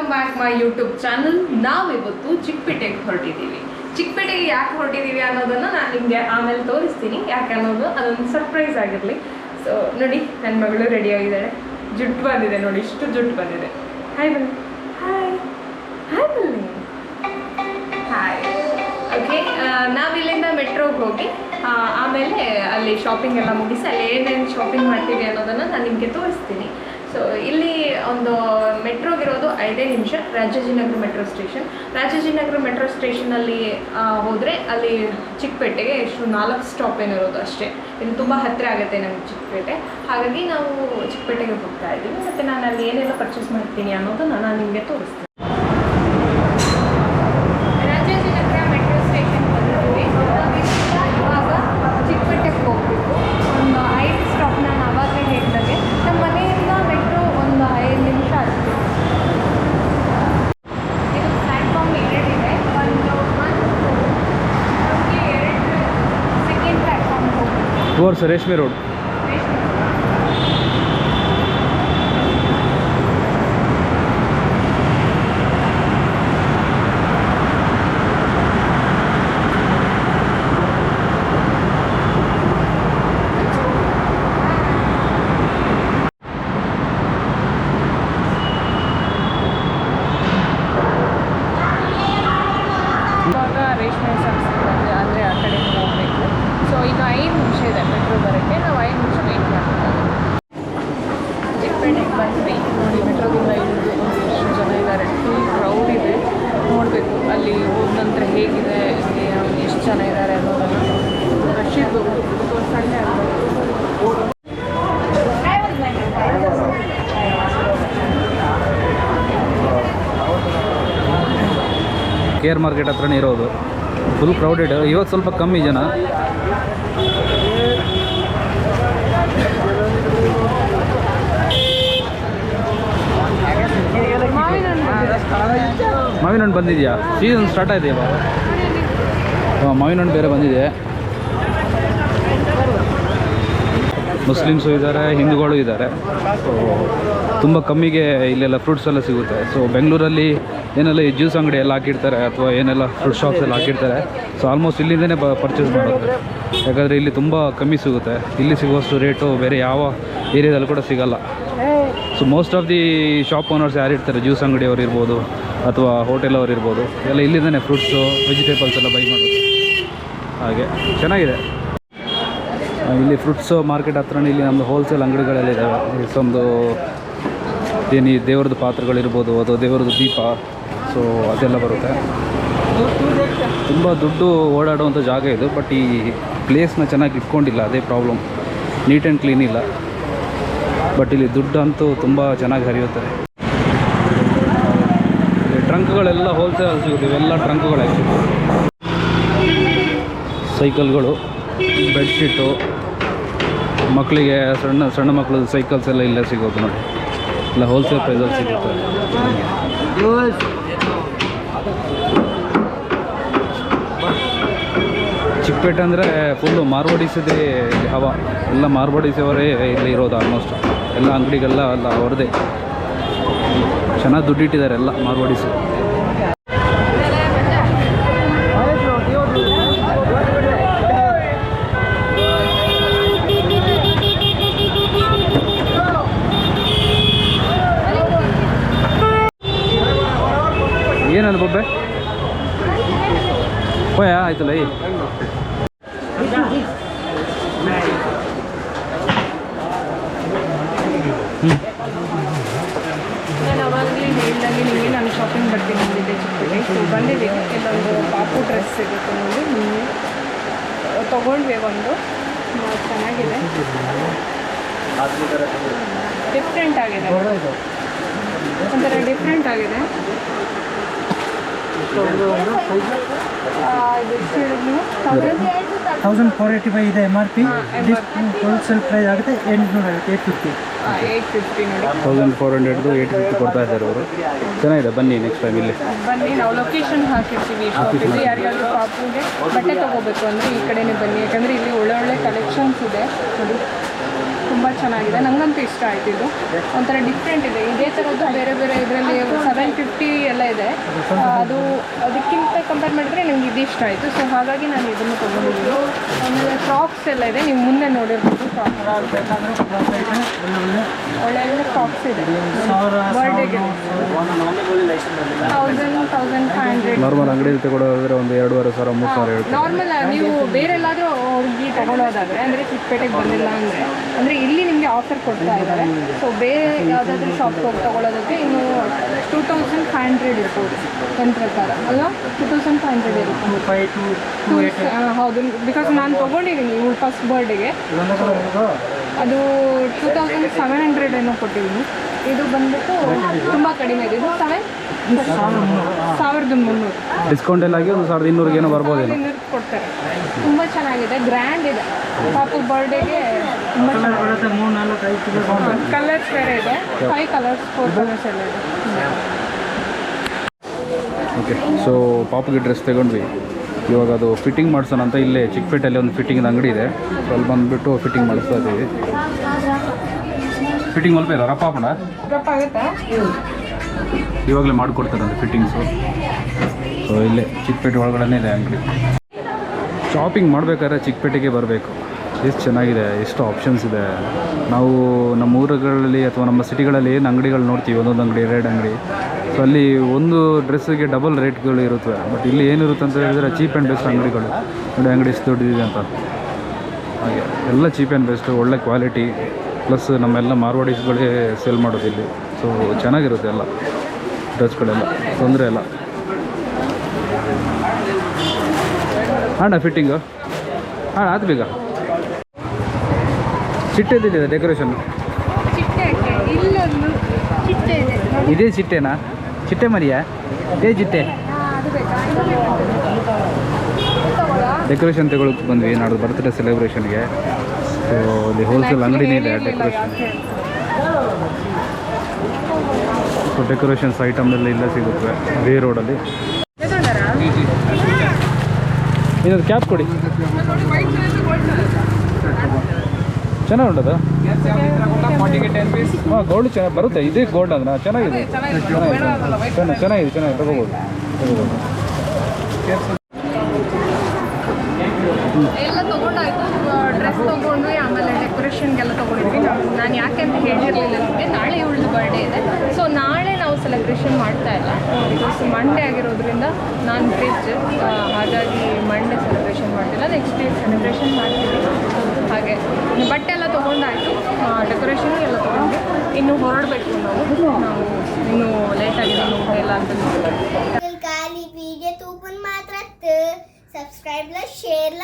Welcome back my YouTube channel ನಾವಿವತ್ತು ಚಿಕ್ಕಪೇಟೆಗೆ ಹೊರಟಿದ್ದೀವಿ. ಚಿಕ್ಕಪೇಟೆಗೆ ಯಾಕೆ ಹೊರಟಿದ್ದೀವಿ ಅನ್ನೋದನ್ನು ನಾನು ನಿಮಗೆ ಆಮೇಲೆ ತೋರಿಸ್ತೀನಿ. ಯಾಕೆ ಅನ್ನೋದು ಅದೊಂದು ಸರ್ಪ್ರೈಸ್ ಆಗಿರಲಿ. ಸೊ ನೋಡಿ ನನ್ನ ಮಗಳು ರೆಡಿ ಆಗಿದ್ದಾಳೆ. ಜುಟ್ಟು ಬಂದಿದೆ ನೋಡಿ, ಇಷ್ಟು ಜುಟ್ಟು ಬಂದಿದೆ. ಹಾಯ್ ಬನ್ನಿ ಹಾಯ್ ಹಾಯ್ ಬನ್ನಿ ಹಾಯ್ ಓಕೆ ನಾವಿಲ್ಲಿಂದ ಮೆಟ್ರೋಗೆ ಹೋಗಿ ಆಮೇಲೆ ಅಲ್ಲಿ ಶಾಪಿಂಗ್ ಎಲ್ಲ ಮುಗಿಸಿ ಅಲ್ಲಿ ಏನೇನು ಶಾಪಿಂಗ್ ಮಾಡ್ತೀವಿ ಅನ್ನೋದನ್ನು ನಾನು ನಿಮಗೆ ತೋರಿಸ್ತೀನಿ. ಸೊ ಇಲ್ಲಿ ಒಂದು ಮೆಟ್ರೋಗಿರೋದು ಐದೇ ನಿಮಿಷ, Rajajinagar metro station Rajajinagar metro ಸ್ಟೇಷನಲ್ಲಿ ಹೋದರೆ ಅಲ್ಲಿ ಚಿಕ್ಕಪೇಟೆಗೆ ಎಷ್ಟು ನಾಲ್ಕು ಸ್ಟಾಪ್ ಏನಿರೋದು ಅಷ್ಟೇ. ಇದು ತುಂಬ ಹತ್ತಿರ ಆಗುತ್ತೆ ನಮಗೆ ಚಿಕ್ಕಪೇಟೆ. ಹಾಗಾಗಿ ನಾವು ಚಿಕ್ಕಪೇಟೆಗೆ ಹೋಗ್ತಾ ಇದ್ದೀವಿ. ಮತ್ತು ನಾನು ಅಲ್ಲಿ ಏನೆಲ್ಲ ಪರ್ಚೇಸ್ ಮಾಡ್ತೀನಿ ಅನ್ನೋದನ್ನು ನಾನು ನಿಮಗೆ ತೋರಿಸ್ತೀನಿ ರಾಜಾಜಿನಗರ ಮೆಟ್ರೋ ಸ್ಟೇಷನ್ ಬಂದಿದ್ದೀವಿ ನಾವಿಲ್ಲಿಂದ ಇವಾಗ ಚಿಕ್ಕಪೇಟೆಗೆ ಹೋಗಬೇಕು ಒಂದು ಐದು ಸ್ಟಾಪ್ ನಾನು ಆವಾಗಲೇ ಹೇಳಿದಾಗೆ ನಮ್ಮ ಮನೆಯಿಂದ ಮೆಟ್ರೋ ಒಂದು ಐದು ನಿಮಿಷ ಅಷ್ಟೇ ಇದು ಪ್ಲ್ಯಾಟ್ಫಾರ್ಮ್ ಎರಡಿದೆ ಒಂದು ಒಂದು ನಮಗೆ ಎರಡು ಸೆಕೆಂಡ್ ಪ್ಲ್ಯಾಟ್ಫಾರ್ಮ್ ಹೋಗ್ಬೇಕು ಟುವರ್ಸ್ ರೇಷ್ಮೆ ರೋಡ್ ಇವಾಗ ರೇಷ್ಮೆ ಸಂಸ್ಥೆ ಅಂದರೆ ಆ ಕಡೆ ಹೋಗಬೇಕು ಸೊ ಇನ್ನು ಐದು ನಿಮಿಷ ಇದೆ ಮೆಟ್ರೋ ಬರೋಕ್ಕೆ. ನಾವು ಐದು ನಿಮಿಷ ವೆಯ್ಟ್ ಮಾಡಬೇಕಾಗುತ್ತೆ ಡಿಪೆಂಡಿಂಗ್ ಬಂದ್ವಿ ನೋಡಿ ಮೆಟ್ರೋದಿಂದ ಇಳಿದು ಎಷ್ಟು ಜನ ಇದ್ದಾರೆ. ಫುಲ್ ಕ್ರೌಡ್ ಇದೆ. ನೋಡಬೇಕು, ಅಲ್ಲಿ ಹೋದ ನಂತರ ಹೇಗಿದೆ ಎಷ್ಟು ಜನ ಇದ್ದಾರೆ ಅನ್ನೋದನ್ನು. ರಶ್ ಇರ್ಬೋದು ಇವತ್ತು ಸಂಡೇ ಆಗ್ಬೋದು ಕೆ ಆರ್ ಮಾರ್ಕೆಟ್ ಹತ್ರನೇ ಇರೋದು. ಫುಲ್ ಕ್ರೌಡೆಡ್ ಇವತ್ತು ಸ್ವಲ್ಪ ಕಮ್ಮಿ ಜನ ಮಾವಿನ ಹಣ್ಣು ಬಂದಿದೆಯಾ? ಸೀಸನ್ ಸ್ಟಾರ್ಟ್ ಆಗಿದೆ ಇವಾಗ. ಹಾಂ ಮಾವಿನ ಹಣ್ಣು ಬೇರೆ ಬಂದಿದೆ. ಮುಸ್ಲಿಮ್ಸು ಇದ್ದಾರೆ, ಹಿಂದೂಗಳು ಇದ್ದಾರೆ. ಸೊ ತುಂಬ ಕಮ್ಮಿಗೆ ಇಲ್ಲೆಲ್ಲ ಫ್ರೂಟ್ಸ್ ಎಲ್ಲ ಸಿಗುತ್ತೆ. ಸೊ ಬೆಂಗಳೂರಲ್ಲಿ ಏನೆಲ್ಲ ಈ ಜ್ಯೂಸ್ ಅಂಗಡಿ ಎಲ್ಲ ಹಾಕಿರ್ತಾರೆ ಅಥವಾ ಏನೆಲ್ಲ ಫ್ರೂಟ್ ಶಾಪ್ಸ್ ಎಲ್ಲ ಹಾಕಿರ್ತಾರೆ ಸೊ ಆಲ್ಮೋಸ್ಟ್ ಇಲ್ಲಿಂದನೇ ಪರ್ಚೇಸ್ ಮಾಡೋದು ಯಾಕಂದರೆ ಇಲ್ಲಿ ತುಂಬ ಕಮ್ಮಿ ಸಿಗುತ್ತೆ. ಇಲ್ಲಿ ಸಿಗುವಷ್ಟು ರೇಟು ಬೇರೆ ಯಾವ ಏರಿಯಾದಲ್ಲಿ ಕೂಡ ಸಿಗಲ್ಲ. So most of the shop owners ಯಾರು ಇರ್ತಾರೆ ಜ್ಯೂಸ್ ಅಂಗಡಿಯವ್ರು ಇರ್ಬೋದು ಅಥವಾ ಹೋಟೆಲ್ ಅವ್ರು ಇರ್ಬೋದು. ಎಲ್ಲ ಇಲ್ಲಿದ್ದಾನೆ ಫ್ರೂಟ್ಸು ವೆಜಿಟೇಬಲ್ಸ್ ಎಲ್ಲ ಬೈ ಮಾಡೋದು. ಹಾಗೆ, ಚೆನ್ನಾಗಿದೆ. ಇಲ್ಲಿ ಫ್ರೂಟ್ಸು ಮಾರ್ಕೆಟ್ ಹತ್ರನೇ ಇಲ್ಲಿ ನಮ್ಮದು ಹೋಲ್ಸೇಲ್ ಅಂಗಡಿಗಳೆಲ್ಲ ಇದ್ದಾವೆ ಒಂದು, ಏನು ದೇವ್ರದ್ದು ಪಾತ್ರೆಗಳಿರ್ಬೋದು, ಅಥವಾ ದೇವ್ರದ್ದು ದೀಪ ಸೊ ಅದೆಲ್ಲ ಬರುತ್ತೆ. ತುಂಬ ದುಡ್ಡು ಓಡಾಡುವಂಥ ಜಾಗ ಇದು ಬಟ್ ಈ ಪ್ಲೇಸ್ನ ಚೆನ್ನಾಗಿ ಇಟ್ಕೊಂಡಿಲ್ಲ, ಅದೇ ಪ್ರಾಬ್ಲಮ್ ನೀಟ್ ಆ್ಯಂಡ್ ಕ್ಲೀನ್ ಇಲ್ಲ. ಬಟ್ ಇಲ್ಲಿ ದುಡ್ಡಂತೂ ತುಂಬ ಚೆನ್ನಾಗಿ ಹರಿಯುತ್ತೆ ಇಲ್ಲಿ ಟ್ರಂಕ್ಗಳೆಲ್ಲ ಹೋಲ್ಸೇಲ್ ಸಿಗುತ್ತೆ. ಇವೆಲ್ಲ ಟ್ರಂಕ್ಗಳು. ಸೈಕಲ್ಗಳು, ಬೆಡ್ಶೀಟು, ಮಕ್ಕಳಿಗೆ ಸಣ್ಣ ಸಣ್ಣ ಮಕ್ಕಳದ್ದು ಸೈಕಲ್ಸ್ ಎಲ್ಲ ಇಲ್ಲೇ ಸಿಗೋದು ನೋಡಿ. ಇಲ್ಲ ಹೋಲ್ಸೇಲ್ ಪ್ರೈಸಲ್ಲಿ ಸಿಗುತ್ತೆ. ಚಿಕ್ಕಪೇಟೆ ಅಂದರೆ ಫುಲ್ಲು ಮಾರ್ವಾಡಿಸದೇ ಹವ. ಎಲ್ಲ ಮಾರ್ವಾಡಿಸವರೇ ಇಲ್ಲಿ ಇರೋದು ಆಲ್ಮೋಸ್ಟ್ ಎಲ್ಲ ಅಂಗಡಿಗೆಲ್ಲ ಎಲ್ಲ ಅವ್ರದ್ದೇ. ಚೆನ್ನಾಗಿ ದುಡ್ಡಿಟ್ಟಿದ್ದಾರೆ ಎಲ್ಲ ಮಾರ್ವಾಡಿಸು. ಏನದು ಬೊಬ್ಬೆ ಹೋಯ ಆಯ್ತಲ್ಲ ಈ ನಾನು ಅವಾಗಲೇ ಹೇಳಿದಾಗೆ ನಿಮಗೆ ನಾನು ಶಾಪಿಂಗ್ ಬರ್ತೀನಿ ಅಂದಿದ್ದೆ ಚಿಕ್ಕಪೇಟೆ ಸೊ ಬಂದಿದ್ದೀನಿ ಇಲ್ಲೊಂದು ಪಾಪು ಡ್ರೆಸ್ ಸಿಗುತ್ತೆ ನೋಡಿ. ತೊಗೊಂಡ್ವಿ ಒಂದು. ಚೆನ್ನಾಗಿದೆ. ಡಿಫ್ರೆಂಟ್ ಆಗಿದೆ. ಒಂಥರ ಡಿಫ್ರೆಂಟ್ ಆಗಿದೆ? ತೌಸಂಡ್ ಫೋರ್ ಏಯ್ಟಿ ಫೈವ್ ಇದೆ M R P wholesale price ಆಗುತ್ತೆ ಎಂಟುನೂರ ಏಟ್ ಫಿಫ್ಟಿ 850 ನೋಡಿ thousand four hundred eight fifty ಕೊಡ್ತಾ ಇದ್ದಾರೆ ಅವರು. ಚೆನ್ನಾಗಿದೆ ಬನ್ನಿ ನೆಕ್ಸ್ಟ್ ಟೈಮ್ ಇಲ್ಲಿ. ಬನ್ನಿ ನಾವು ಲೊಕೇಶನ್ ಹಾಕಿರ್ತೀವಿ ಶಾಪಿಗೆ ಯಾರಿಗಾದ್ರೂ ಪಾಪುಗೆ ಬಟ್ಟೆ ತೊಗೋಬೇಕು ಅಂದರೆ ಈ ಕಡೆನೇ ಬನ್ನಿ. ಯಾಕಂದರೆ ಇಲ್ಲಿ ಒಳ್ಳೆ ಒಳ್ಳೆ ಕಲೆಕ್ಷನ್ಸ್ ಇದೆ. ನೋಡಿ ತುಂಬ ಚೆನ್ನಾಗಿದೆ. ನನಗಂತೂ ಇಷ್ಟ ಆಯ್ತು ಇದು. ಒಂಥರ ಡಿಫ್ರೆಂಟ್ ಇದೆ. ಇದೇ ಥರದ್ದು ಬೇರೆ ಬೇರೆ ಇದರಲ್ಲಿ ಸೆವೆನ್ ಫಿಫ್ಟಿ ಎಲ್ಲ ಇದೆ. ಅದು ಅದಕ್ಕಿಂತ ಕಂಪೇರ್ ಮಾಡಿದ್ರೆ ನನಗೆ ಇದು ಇಷ್ಟ ಆಯಿತು. ಸೊ ಹಾಗಾಗಿ ನಾನು ಇದನ್ನು ತೊಗೊಂಡಿದ್ದು. ಆಮೇಲೆ ಫ್ರಾಕ್ಸ್ ಎಲ್ಲ ಇದೆ. ನೀವು ಮುಂದೆ ನೋಡಿರ್ಬೋದು ಫ್ರಾಕ್ಸ್ ಒಳ್ಳೆ ಒಳ್ಳೆ ಫ್ರಾಕ್ಸ್ ಇದೆ. ಬರ್ಡೇಗೆ thousand thousand five hundred normal ಅಂಗಡಿಯಲ್ಲಿ ತಗೊಳ್ಳೋದಾದ್ರೆ ಒಂದು ಎರಡೂವರೆ ಸಾವಿರ ಮೂರು ಸಾವಿರ ಹೇಳ್ತಾರೆ ನಾರ್ಮಲ್ ನೀವು ಬೇರೆ ಎಲ್ಲಾದರೂ ಹೋಗಿ ತಗೊಳ್ಳೋದಾದ್ರೆ ಅಂದರೆ ಚಿಕ್ಕಪೇಟೆಗೆ ಬಂದಿಲ್ಲ ಅಂದರೆ ಅಂದರೆ ಇಲ್ಲಿ ನಿಮಗೆ ಆಫರ್ ಕೊಡ್ತಾ ಇದ್ದಾರೆ. ಸೊ ಬೇರೆ ಯಾವುದಾದ್ರೂ ಶಾಪ್ಗೆ ಹೋಗಿ ತಗೊಳ್ಳೋದಕ್ಕೆ ಇನ್ನು ಟೂ ತೌಸಂಡ್ ಫೈವ್ ಹಂಡ್ರೆಡ್ ಇರ್ಬೋದು ನನ್ನ ಪ್ರಕಾರ. ಅಲ್ಲ ಟೂ ತೌಸಂಡ್ ಫೈವ್ ಹಂಡ್ರೆಡ್ ಇರುತ್ತೆ. ಫೈವ್ ಟು ಟು ಹೌದು. ಬಿಕಾಸ್ ನಾನು ತೊಗೊಂಡಿದ್ದೀನಿ ಇವಳು ಫಸ್ಟ್ ಬರ್ಡೇಗೆ ಅದು ಟೂ ತೌಸಂಡ್ ಸೆವೆನ್ ಹಂಡ್ರೆಡ್ ಏನೋ ಕೊಟ್ಟಿದ್ದೀನಿ. ಇದು ಬಂದ್ಬಿಟ್ಟು ತುಂಬ ಕಡಿಮೆ ಇದೆ. ಇದು ಸೆವೆನ್ ಸಾವಿರದ ಮುನ್ನೂರು. ಡಿಸ್ಕೌಂಟ್ ಎಲ್ಲ ಆಗಿ ಒಂದು ಸಾವಿರದ ಇನ್ನೂರಿಗೆ ಏನೋ ಬರ್ಬೋದೇನೋ. ಇನ್ನೂರು ಕೊಡ್ತಾರೆ. ತುಂಬ ಚೆನ್ನಾಗಿದೆ ಗ್ರ್ಯಾಂಡ್ ಇದೆ. ಪಾಪು ಬರ್ಡೇಗೆ ತುಂಬ ಚೆನ್ನಾಗಿದೆ. ಬರುತ್ತೆ ನಾಲ್ಕು ಐದು ಕಲರ್ಸ್ ಬೇರೆ ಇದೆ. ಫೈವ್ ಕಲರ್ಸ್ ಫೋರ್ ಕಲರ್ಸ್ ಎಲ್ಲ ಇದೆ. ಓಕೆ ಸೊ ಪಾಪುಗೆ ಡ್ರೆಸ್ ತಗೊಂಡ್ವಿ. ಇವಾಗ ಅದು ಫಿಟ್ಟಿಂಗ್ ಮಾಡ್ಸೋಣ ಅಂತ ಇಲ್ಲೇ ಚಿಕ್ಕಪೇಟೆಯಲ್ಲಿ ಒಂದು ಫಿಟ್ಟಿಂಗ್ ಅಂಗಡಿ ಇದೆ. ಸೊ ಅಲ್ಲಿ ಬಂದುಬಿಟ್ಟು ಫಿಟ್ಟಿಂಗ್ ಮಾಡಿಸ್ತಾ ಇದ್ದೀವಿ ಫಿಟ್ಟಿಂಗ್ ಮಲ್ಪ ಇಲ್ಲ ರಪ್ಪ ಗೊತ್ತಾಗುತ್ತಾ ಇವಾಗಲೇ ಮಾಡಿಕೊಡ್ತಾರಂತೆ ಫಿಟ್ಟಿಂಗ್ಸು ಸೊ ಇಲ್ಲೇ ಚಿಕ್ಕಪೇಟೆ ಒಳಗಡೆ ಇದೆ ಅಂಗಡಿ. ಶಾಪಿಂಗ್ ಮಾಡಬೇಕಾದ್ರೆ ಚಿಕ್ಕಪೇಟೆಗೆ ಬರಬೇಕು. ಎಷ್ಟು ಚೆನ್ನಾಗಿದೆ ಎಷ್ಟು ಆಪ್ಷನ್ಸ್ ಇದೆ. ನಾವು ನಮ್ಮ ಊರುಗಳಲ್ಲಿ ಅಥವಾ ನಮ್ಮ ಸಿಟಿಗಳಲ್ಲಿ ಏನು ಅಂಗಡಿಗಳು ನೋಡ್ತೀವಿ ಒಂದೊಂದು ಅಂಗಡಿ ಎರಡು ಅಂಗಡಿ. ಸೊ ಅಲ್ಲಿ ಒಂದು ಡ್ರೆಸ್ಸಿಗೆ ಡಬಲ್ ರೇಟ್ಗಳು ಇರುತ್ತವೆ. ಬಟ್ ಇಲ್ಲಿ ಏನಿರುತ್ತೆ ಅಂತ ಹೇಳಿದರೆ ಚೀಪ್ ಆ್ಯಂಡ್ ಬೆಸ್ಟ್ ಅಂಗಡಿಗಳು. ನೋಡಿ ಅಂಗಡಿ ಎಷ್ಟು ದೊಡ್ಡದಿದೆ ಅಂತ. ಹಾಗೆ ಎಲ್ಲ ಚೀಪ್ ಆ್ಯಂಡ್ ಬೆಸ್ಟು ಒಳ್ಳೆ ಕ್ವಾಲಿಟಿ ಪ್ಲಸ್ ನಮ್ಮೆಲ್ಲ ಮಾರ್ವಾಡೀಸ್ಗಳೇ ಸೇಲ್ ಮಾಡೋದು ಇಲ್ಲಿ. ಸೊ ಚೆನ್ನಾಗಿರುತ್ತೆ ಎಲ್ಲ. ಡ್ರೆಸ್ಗಳೆಲ್ಲ. ತೊಂದರೆ ಇಲ್ಲ. ಅಣ್ಣ ಫಿಟ್ಟಿಂಗು ಹಾಂ ಆತು ಬೇಗ ಚಿಟ್ಟೆದಿದೆ ಡೆಕೋರೇಷನ್ ಇದೆ ಡೆಕೋರೇಷನ್ ಇದೇ. ಚಿಟ್ಟೆನಾ? ಚಿಟ್ಟೆ ಮರಿಯಾ? ಇದೇ ಚಿಟ್ಟೆ. ಹಾ? ಡೆಕೋರೇಷನ್ ತಗೊಳಕ್ಕೆ ಬಂದ್ವಿ. ನಾಡ್ದು ಬರ್ತ್ಡೇ ಸೆಲೆಬ್ರೇಷನ್ಗೆ ಸೊ ಅಲ್ಲಿ ಹೋಲ್ಸೇಲ್ ಅಂಗಡಿನೇ ಇದೆ ಡೆಕೋರೇಷನ್? ಸೊ ಡೆಕೋರೇಷನ್ಸ್ ಐಟಮ್ ಎಲ್ಲ ಇಲ್ಲ ಸಿಗುತ್ತೆ, ಬೇ ರೋಡಲ್ಲಿ ಇನ್ನೊಂದು ಕ್ಯಾಪ್ ಕೊಡಿ. ಚೆನ್ನಾಗಿ ಉಂಟದ? ಹಾಂ ಗೋಲ್ಡ್ ಚೆನ್ನಾಗಿ ಬರುತ್ತೆ, ಇದೇ ಗೋಲ್ಡ್ ಅಂದ್ರೆ ಚೆನ್ನಾಗಿದೆ. ಚೆನ್ನಾಗಿ ಚೆನ್ನಾಗಿದೆ ಚೆನ್ನಾಗಿ ತಗೋಬೋದು ತಗೋಬೋದು. ಡ್ರೆಸ್ ತೊಗೊಂಡ್ವಿ ಆಮೇಲೆ ಡೆಕೋರೇಷನ್ಗೆಲ್ಲ ತೊಗೊಂಡಿದ್ವಿ. ನಾನು ಯಾಕೆ ಅಂತ ಹೇಳಿರಲಿಲ್ಲ ನಿಮಗೆ. ನಾಳೆ ಇವಳದು ಬರ್ಡೇ ಇದೆ. ಸೊ ನಾಳೆ ನಾವು ಸೆಲೆಬ್ರೇಷನ್ ಮಾಡ್ತಾ ಇಲ್ಲ. ಬಿಕಾಸ್ ಮಂಡೇ ಆಗಿರೋದ್ರಿಂದ ನಾನು ವೆಜ್ ಹಾಗಾಗಿ ಮಂಡೇ ಸೆಲೆಬ್ರೇಷನ್ ಮಾಡ್ತಿಲ್ಲ. ನೆಕ್ಸ್ಟ್ ಡೇ ಸೆಲೆಬ್ರೇಷನ್ ಮಾಡ್ತೀವಿ ಹಾಗೆ. ಬಟ್ಟೆ ಎಲ್ಲ ತೊಗೊಂಡಾಯ್ತು. ಡೆಕೋರೇಷನ್ ಎಲ್ಲ ತೊಗೊಂಡು ಇನ್ನು ಹೊರಡಬೇಕು ನಾವು. ನಾವು ಇನ್ನೂ ಲೇಟ್ ಆಗಿದೆ ಮುಂಬೈಲ್ ಅಂತ kali video ಮಾಡ್ಕೊಡು pun ಸಬ್ಸ್ಕ್ರೈಬ್ಲ ಶೇರ್ಲ